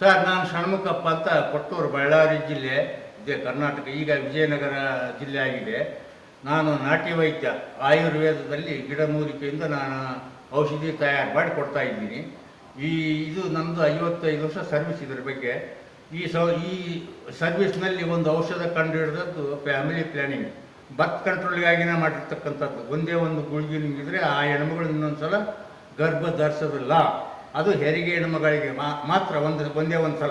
Sir, ನಾನು ಷಣ್ಮುಖಪ್ಪ ಅಂತ ಕೊಟ್ಟೂರು, ಬಳ್ಳಾರಿ ಜಿಲ್ಲೆ, ಇದೆ ಕರ್ನಾಟಕ, ಈಗ ವಿಜಯನಗರ ಜಿಲ್ಲೆ ಆಗಿದೆ. ನಾನು ನಾಟಿ ವೈದ್ಯ. ಆಯುರ್ವೇದದಲ್ಲಿ ಗಿಡಮೂಲಿಕೆಯಿಂದ ನಾನು ಔಷಧಿ ತಯಾರು ಮಾಡಿ ಕೊಡ್ತಾ ಇದ್ದೀನಿ. ಈ, ಇದು ನಮ್ಮದು ಐವತ್ತೈದು ವರ್ಷ ಸರ್ವಿಸ್ ಇದ್ರ ಬಗ್ಗೆ. ಈ ಸೌ, ಈ ಸರ್ವಿಸ್ನಲ್ಲಿ ಒಂದು ಔಷಧ ಕಂಡು ಹಿಡಿದದ್ದು ಫ್ಯಾಮಿಲಿ ಪ್ಲ್ಯಾನಿಂಗ್ ಬರ್ತ್ ಕಂಟ್ರೋಲ್ಗಾಗಿನೇ ಮಾಡಿರ್ತಕ್ಕಂಥದ್ದು. ಒಂದೇ ಒಂದು ಗುಳಿಗೆ ನಿಮಗಿದ್ರೆ ಆ ಹೆಣ್ಮಗಳು ಇನ್ನೊಂದು ಸಲ ಗರ್ಭ ಧರಿಸೋದಿಲ್ಲ. ಅದು ಹೆರಿಗೆ ಹೆಣ್ಮಗಳಿಗೆ ಮಾ- ಮಾತ್ರ ಒಂದು, ಒಂದೇ ಒಂದು ಸಲ.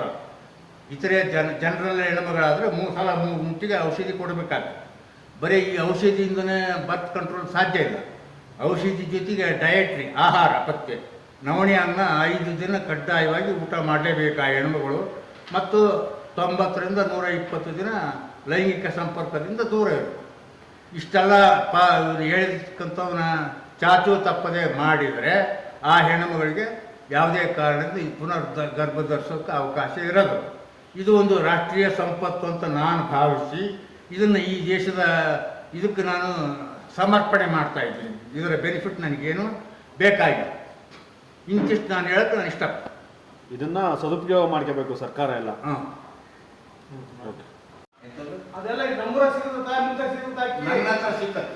ಇತರೆ ಜನ ಜನರಲ್ ಹೆಣ್ಮಗಳಾದರೆ ಮೂರು ಸಲ ಮೂರು ಮುಟ್ಟಿಗೆ ಔಷಧಿ ಕೊಡಬೇಕಾಗ್ತದೆ. ಬರೀ ಈ ಔಷಧಿಯಿಂದನೇ ಬರ್ತ್ ಕಂಟ್ರೋಲ್ ಸಾಧ್ಯ ಇಲ್ಲ. ಔಷಧಿ ಜೊತೆಗೆ ಡಯಟ್ರಿ ಆಹಾರ ಪತ್ತೆ ನವಣೆ ಅನ್ನ ಐದು ದಿನ ಕಡ್ಡಾಯವಾಗಿ ಊಟ ಮಾಡಲೇಬೇಕು ಆ ಹೆಣ್ಮಗಳು. ಮತ್ತು ತೊಂಬತ್ತರಿಂದ ನೂರ ಇಪ್ಪತ್ತು ದಿನ ಲೈಂಗಿಕ ಸಂಪರ್ಕದಿಂದ ದೂರ ಇರಬೇಕು. ಇಷ್ಟೆಲ್ಲ ಪಾ, ಇವರು ಹೇಳಿರ್ತಕ್ಕಂಥವನ್ನ ಚಾಚು ತಪ್ಪದೆ ಮಾಡಿದರೆ ಆ ಹೆಣ್ಣುಮಗಳಿಗೆ ಯಾವುದೇ ಕಾರಣದಿಂದ ಈ ಪುನರ್ ಗರ್ಭ ಧರಿಸೋಕ್ಕೆ ಅವಕಾಶ ಇರೋದು. ಇದು ಒಂದು ರಾಷ್ಟ್ರೀಯ ಸಂಪತ್ತು ಅಂತ ನಾನು ಭಾವಿಸಿ ಇದನ್ನು ಈ ದೇಶದ ಇದಕ್ಕೆ ನಾನು ಸಮರ್ಪಣೆ ಮಾಡ್ತಾ ಇದ್ದೀನಿ. ಇದರ ಬೆನಿಫಿಟ್ ನನಗೇನು ಬೇಕಾಗಿಲ್ಲ. ಇಂತಿಷ್ಟು ನಾನು ಹೇಳಕ್ಕೆ ನಾನು ಇಷ್ಟ ಇದನ್ನ ಸದುಪಯೋಗ ಮಾಡ್ಕೋಬೇಕು ಸರ್ಕಾರ ಎಲ್ಲ. ಹಾಂ. ನನ್ನ ಹತ್ರ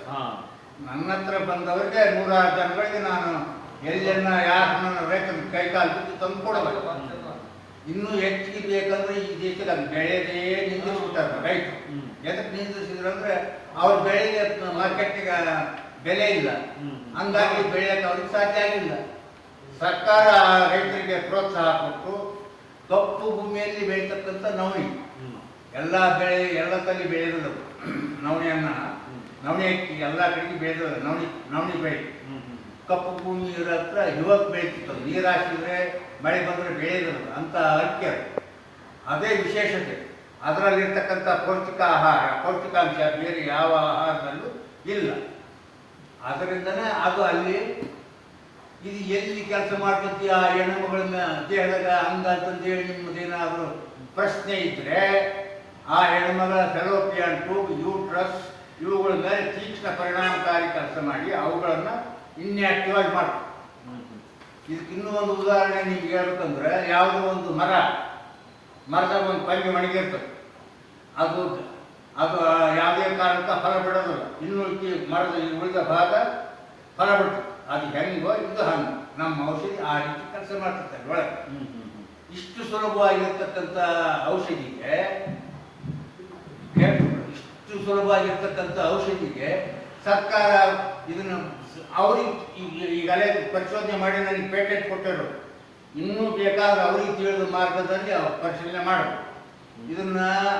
ಹಾಂ. ನನ್ನ ಹತ್ರ ಬಂದವರಿಗೆ ನೂರಾರು ಜನಗಳಿಗೆ ನಾನು ಎಲ್ಲೆನ್ನ ಯಾರನ್ನ ರೈತನ ಕೈ ಕಾಲು ಬಿದ್ದು ತಂದು ಕೊಡಬೇಕು ಇನ್ನೂ ಹೆಚ್ಚಿಗೆ ಬೇಕಂದ್ರೆ ಈ ದೇಶದಲ್ಲಿ ಬೆಳೆದೇ ನಿಂದಿಸ್ಬಿಟ್ಟಾರ ರೈತರು. ಎದಕ್ಕೆ ನಿಂದಿಸಿದ್ರು ಅಂದ್ರೆ ಅವ್ರ ಬೆಳೆಗೆ ಮಾರ್ಕೆಟ್ಗೆ ಬೆಲೆ ಇಲ್ಲ. ಹಂಗಾಗಿ ಬೆಳೆಯಕ್ಕೆ ಅವ್ರಿಗೆ ಸಾಧ್ಯ ಆಗಿಲ್ಲ. ಸರ್ಕಾರ ರೈತರಿಗೆ ಪ್ರೋತ್ಸಾಹ ಕೊಟ್ಟು ಕಪ್ಪು ಭೂಮಿಯಲ್ಲಿ ಬೆಳೀತಕ್ಕಂಥ ನವಣಿ. ಎಲ್ಲ ಬೆಳೆ ಎಲ್ಲ ತಲೆ ನವಣಿಯನ್ನ ನವಣಿ ಅಕ್ಕಿ ಎಲ್ಲ ಕಡೆಗೆ ಬೆಳೆಯೋದು ನವಣಿ ನವಣಿ ಬೆಳೆ. ಕಪ್ಪು ಭೂಮಿ ಇರೋ ಹತ್ರ ಇವಾಗ ಬೆಳೀತಿತ್ತು ನೀರು ಹಾಕಿದ್ರೆ ಮಳೆ ಬಂದರೆ ಬೆಳೆಯೋದಿಲ್ಲ ಅಂತ ಅಕ್ಕಿ ಅದೇ ವಿಶೇಷತೆ. ಅದರಲ್ಲಿರ್ತಕ್ಕಂಥ ಪೌಷ್ಟಿಕ ಆಹಾರ, ಪೌಷ್ಟಿಕಾಂಶ ಬೇರೆ ಯಾವ ಆಹಾರದಲ್ಲೂ ಇಲ್ಲ. ಅದರಿಂದನೇ ಅದು ಅಲ್ಲಿ, ಇದು ಎಲ್ಲಿ ಕೆಲಸ ಮಾಡ್ತತಿ ಆ ಹೆಣ್ಮಗಳನ್ನ ದೇಹದಾಗ ಹಂಗ ಅಂತಂದೇಳಿ ನಿಮ್ಮದೇನಾದರೂ ಪ್ರಶ್ನೆ ಇದ್ರೆ, ಆ ಹೆಣ್ಮಗಳ ಫೆಲೋಪಿಯನ್ ಟ್ಯೂಬ್ ಯೂಟ್ರಸ್ ಇವುಗಳ ಮೇಲೆ ತೀಕ್ಷ್ಣ ಪರಿಣಾಮಕಾರಿ ಕೆಲಸ ಮಾಡಿ, ಅವುಗಳನ್ನು ಇನ್ಯಾಕ್ಟಿವ್ ಆಗಿ ಹ್ಮ್. ಇದಕ್ಕೆ ಇನ್ನೂ ಒಂದು ಉದಾಹರಣೆ ನಿಮ್ಗೆ ಹೇಳ್ಬೇಕಂದ್ರೆ ಯಾವುದೋ ಒಂದು ಮರ ಮರದಾಗ ಒಂದು ಪಂಗಿ ಮಣಗಿರ್ತದೆ ಅದು ಅದು ಯಾವುದೇ ಕಾರಣಕ್ಕೆ ಫಲ ಬಿಡೋದಿಲ್ಲ ಇನ್ನು ಮರದ ಉಳಿದ ಭಾಗ ಫಲ ಬಿಡ್ತದೆ ಅದು ಹೆಂಗೋ ಇದು ಹಂಗೆ ನಮ್ಮ ಔಷಧಿ ಆ ರೀತಿ ಕೆಲಸ ಮಾಡ್ತಿರ್ತಾರೆ ಒಳಗೆ. ಇಷ್ಟು ಸುಲಭವಾಗಿರ್ತಕ್ಕಂಥ ಔಷಧಿಗೆ, ಇಷ್ಟು ಸುಲಭವಾಗಿರ್ತಕ್ಕಂಥ ಔಷಧಿಗೆ ಸರ್ಕಾರ ಇದನ್ನು ಅವ್ರಿಗೆ ಈಗಲೇ ಪರಿಶೋಧನೆ ಮಾಡಿ ನನಗೆ ಪೇಟೆಂಟ್ ಕೊಟ್ಟರು. ಇನ್ನೂ ಬೇಕಾದ್ರೆ ಅವ್ರಿಗೆ ತಿಳಿದ ಮಾರ್ಗದಲ್ಲಿ ಅವ್ರು ಪರಿಶೀಲನೆ ಮಾಡಬೇಕು ಇದನ್ನ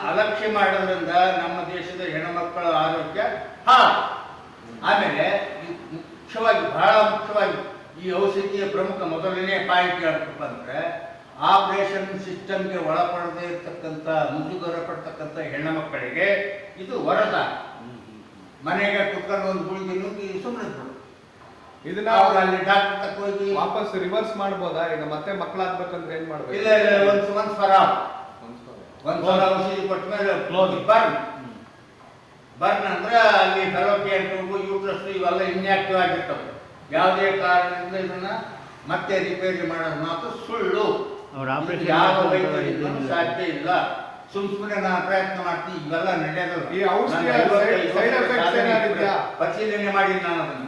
ಅಲಕ್ಷ್ಯ ಮಾಡೋದ್ರಿಂದ ನಮ್ಮ ದೇಶದ ಹೆಣ್ಣುಮಕ್ಕಳ ಆರೋಗ್ಯ ಹಾಳು ಆಮೇಲೆ ಮುಖ್ಯವಾಗಿ, ಬಹಳ ಮುಖ್ಯವಾಗಿ ಈ ಔಷಧಿಯ ಪ್ರಮುಖ ಮೊದಲನೇ ಪಾಯಿಂಟ್ ಹೇಳಬೇಕಪ್ಪ ಅಂದ್ರೆ, ಆಪರೇಷನ್ ಸಿಸ್ಟಮ್ಗೆ ಒಳಪಡದೇ ಇರತಕ್ಕಂಥ, ಮುಜುಗರ ಪಡ್ತಕ್ಕಂಥ ಹೆಣ್ಣು ಮಕ್ಕಳಿಗೆ ಇದು ವರದಾನ. ಮನೆಗೆ ಕುತ್ಕೊಂಡು ಒಂದು ಗುಳಿಗೆ ನುಗ್ಗಿ ಸುಮ್ಮನೆ ಇದನ್ನ ಅವ್ರು ಅಲ್ಲಿ ಡಾಕ್ಟರ್ ತಕ್ಕ ಹೋಗಿ ವಾಪಸ್ ರಿವರ್ಸ್ ಮಾಡ್ಬೋದಾ? ಈಗ ಮತ್ತೆ ಮಕ್ಕಳಾಗ್ಬೇಕಂದ್ರೆ ಏನ್ ಮಾಡ್ಬೇಕು? ಇಲ್ಲ ಇಲ್ಲ ಒಂದು ಒಂದು ಫರ ಒಂದು ಸಲ ಔಷಧಿ ಕೊಟ್ಟ ಮೇಲೆ ಕ್ಲೋಸ್ ಬರ್ನ್ ಬರ್ನ್ ಅಂದ್ರೆ ಅಲ್ಲಿ ಫೆಲೋಪಿಯನ್ ಟ್ಯೂಬ್ ಯೂಟ್ರಸ್ ಇವೆಲ್ಲ ಇನ್ಯಾಕ್ಟಿವ್ ಆಗಿರ್ತವೆ. ಯಾವುದೇ ಕಾರಣದಿಂದ ಇದನ್ನ ಮತ್ತೆ ರಿಪೇರಿ ಮಾಡೋದು ಮಾತು ಸುಳ್ಳು. ಯಾವ ವೈದ್ಯರಿಗೂ ಸಾಧ್ಯ ಇಲ್ಲ. ಸುಮ್ ಸುಮ್ಮನೆ ನಾನು ಪ್ರಯತ್ನ ಮಾಡ್ತೀನಿ ಇವೆಲ್ಲ ನಡೆಯೋದು? ಪರಿಶೀಲನೆ ಮಾಡಿ ನಾನು ಅದನ್ನ